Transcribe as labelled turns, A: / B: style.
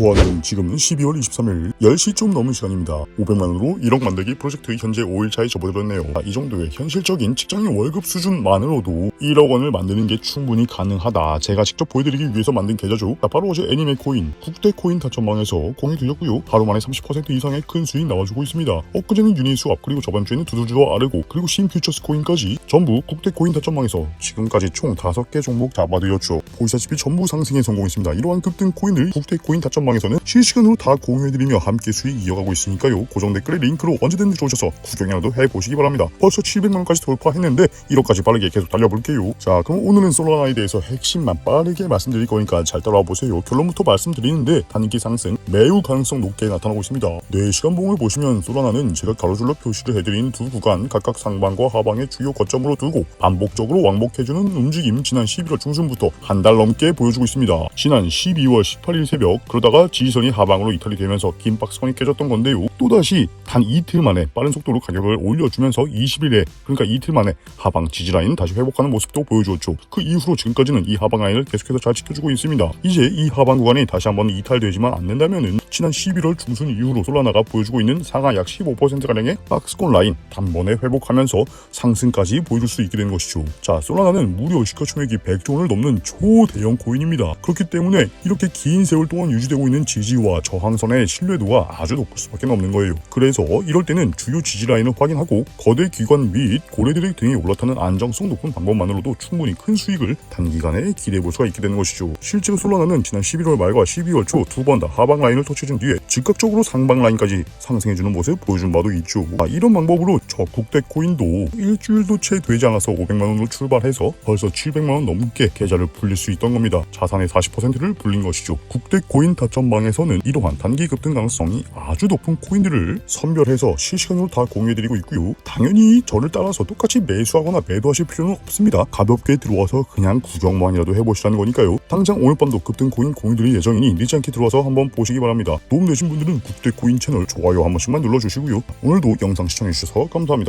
A: 고아는 지금 12월 23일 10시쯤 넘은 시간입니다. 500만원으로 1억 만들기 프로젝트 현재 5일차에 접어들었네요. 아, 이 정도의 현실적인 직장인 월급 수준만으로도 1억 원을 만드는 게 충분히 가능하다. 제가 직접 보여드리기 위해서 만든 계좌죠. 자, 바로 어제 애니메 코인, 국대 코인 다천방에서 공이 들렸고요. 하루 만에 30% 이상의 큰 수익 나와주고 있습니다. 엊그제는 유니스왑 그리고 저번 주에는 두두두와 아르고 그리고 신 퓨처스 코인까지 전부 국대 코인 다천방에서 지금까지 총 5개 종목 잡아드렸죠. 보시다시피 전부 상승에 성공했습니다. 이러한 급등 코인을 국대 코인 다천방 에서는 실시간으로 다 공유해드리며 함께 수익 이어가고 있으니까요. 고정 댓글에 링크로 언제든 들어오셔서 구경이라도 해보시기 바랍니다. 벌써 700만원까지 돌파했는데 1억까지 빠르게 계속 달려볼게요. 자 그럼 오늘은 솔라나에 대해서 핵심만 빠르게 말씀드릴 거니까 잘 따라와 보세요. 결론부터 말씀드리는데 단기 상승 매우 가능성 높게 나타나고 있습니다. 4시간 봉을 보시면 솔라나는 제가 가로줄로 표시를 해드린 두 구간 각각 상방과 하방의 주요 거점으로 두고 반복적으로 왕복해주는 움직임 지난 11월 중순부터 한 달 넘게 보여주고 있습니다. 지난 12월 18일 새벽 그러다가 지지선이 하방으로 이탈이 되면서 긴 박스권이 깨졌던 건데요. 또다시 단 이틀 만에 빠른 속도로 가격을 올려주면서 20일에 그러니까 이틀 만에 하방 지지라인 다시 회복하는 모습도 보여주었죠. 그 이후로 지금까지는 이 하방 라인을 계속해서 잘 지켜주고 있습니다. 이제 이 하방 구간이 다시 한번 이탈되지만 않는다면은 지난 11월 중순 이후로 솔라나가 보여주고 있는 상하 약 15%가량의 박스권 라인 단번에 회복하면서 상승까지 보여줄 수 있게 되는 것이죠. 자, 솔라나는 무려 시가총액이 100조 원을 넘는 초대형 코인입니다. 그렇기 때문에 이렇게 긴 세월 동안 유지되고 있는 지지와 저항선의 신뢰도가 아주 높을 수밖에 없는 거예요. 그래서 이럴 때는 주요 지지 라인을 확인하고 거대 기관 및 고래들의 등에 올라타는 안정성 높은 방법만으로도 충분히 큰 수익을 단기간에 기대해 볼 수가 있게 되는 것이죠. 실제로 솔라나는 지난 11월 말과 12월 초 두 번 다 하방 라인을 터치해준 뒤에 즉각적으로 상방 라인까지 상승해주는 모습 보여준 바도 있죠. 아, 이런 방법으로 저 국대 코인도 일주일도 채 되지 않아서 500만 원으로 출발해서 벌써 700만 원 넘게 계좌를 불릴 수 있던 겁니다. 자산의 40%를 불린 것이죠. 국대 코인 다 점방에서는 이러한 단기 급등 가능성이 아주 높은 코인들을 선별해서 실시간으로 다 공유해드리고 있고요. 당연히 저를 따라서 똑같이 매수하거나 매도하실 필요는 없습니다. 가볍게 들어와서 그냥 구경만이라도 해보시라는 거니까요. 당장 오늘 밤도 급등 코인 공유드릴 예정이니 늦지 않게 들어와서 한번 보시기 바랍니다. 도움 되신 분들은 국대 코인 채널 좋아요 한 번씩만 눌러주시고요. 오늘도 영상 시청해주셔서 감사합니다.